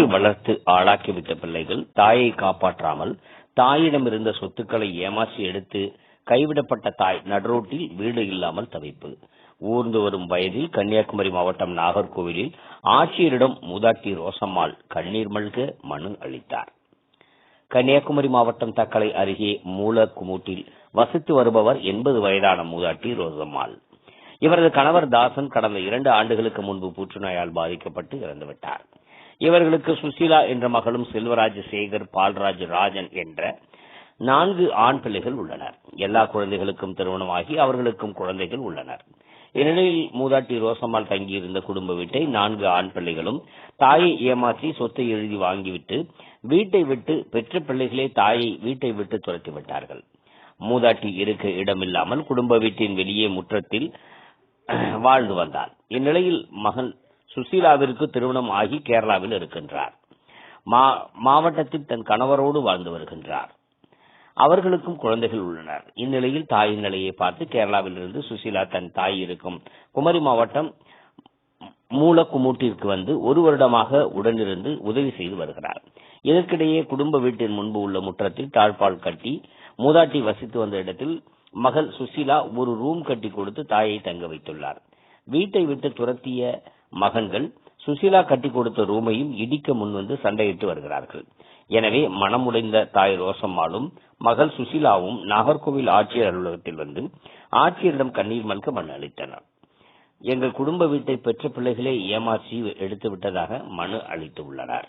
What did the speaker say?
பெற்று வளர்த்து ஆளாக்கிவிட்ட பிள்ளைகள் தாயை காப்பாற்றாமல் தாயிடம் இருந்த சொத்துக்களை ஏமாற்றி எடுத்து கைவிடப்பட்ட தாய் நடுரோட்டில் வீடு இல்லாமல் தவிப்பு. ஊர்ந்து வரும் வயதில் கன்னியாகுமரி மாவட்டம் நாகர்கோவிலில் ஆட்சியரிடம் மூதாட்டி ரோசம்மாள் கண்ணீர் மல்க மனு அளித்தார். கன்னியாகுமரி மாவட்டம் தக்கலை அருகே மூலக்குமூட்டில் வசித்து வருபவர் எண்பது வயதான மூதாட்டி ரோசம்மாள். இவரது கணவர் தாசன் கடந்த இரண்டு ஆண்டுகளுக்கு முன்பு புற்றுநோயால் பாதிக்கப்பட்டு இறந்துவிட்டார். இவர்களுக்கு சுசீலா என்ற மகளும் செல்வராஜ் சேகர் பால்ராஜ் ராஜன் என்ற நான்கு ஆண் பிள்ளைகள் உள்ளனர். எல்லா குழந்தைகளுக்கும் திருமணமாகி அவர்களுக்கும் குழந்தைகள் உள்ளனர். இந்நிலையில் மூதாட்டி ரோசம்மாள் தங்கியிருந்த குடும்ப வீட்டை நான்கு ஆண் பிள்ளைகளும் தாயை ஏமாற்றி சொத்தை எழுதி வாங்கிவிட்டு வீட்டை விட்டு பெற்ற பிள்ளைகளே தாயை வீட்டை விட்டு துரத்தி விட்டார்கள். மூதாட்டி இருக்க இடமில்லாமல் குடும்ப வீட்டின் வெளியே முற்றத்தில் வாழ்ந்து வந்தார் இந்நிலையில் மகன் சுசீலாவிற்கு திருமணம் ஆகி கேரளாவில் இருக்கின்றார். மாவட்டத்தில் தன் கணவரோடு வாழ்ந்து வருகின்றார். அவர்களுக்கும் குழந்தைகள் உள்ளனர். இந்நிலையில் தாயின் நிலையை பார்த்து கேரளாவில் இருந்து சுசீலா தன் தாய் இருக்கும் குமரி மாவட்டம் மூலக்குமூட்டிற்கு வந்து ஒரு வருடமாக உடனிருந்து உதவி செய்து வருகிறார். இதற்கிடையே குடும்ப வீட்டின் முன்பு உள்ள முற்றத்தில் தாழ்பால் கட்டி மூதாட்டி வசித்து வந்த இடத்தில் மகள் சுசீலா ஒரு ரூம் கட்டி கொடுத்து தாயை தங்க வைத்துள்ளார். வீட்டை விட்டு துரத்திய மகன்கள் சுசீலா கட்டி கொடுத்த ரூமையும் இடிக்க முன்வந்து சண்டையிட்டு வருகிறார்கள். எனவே மனமுடைந்த தாய் ரோசம்மாளும் மகள் சுசீலாவும் நாகர்கோவில் ஆட்சியர் அலுவலகத்தில் வந்து ஆட்சியரிடம் கண்ணீர் மல்க மனு அளித்தனர். எங்கள் குடும்ப வீட்டை பெற்ற பிள்ளைகளே ஏமாற்றி எடுத்து விட்டதாக மனு அளித்து உள்ளனர்.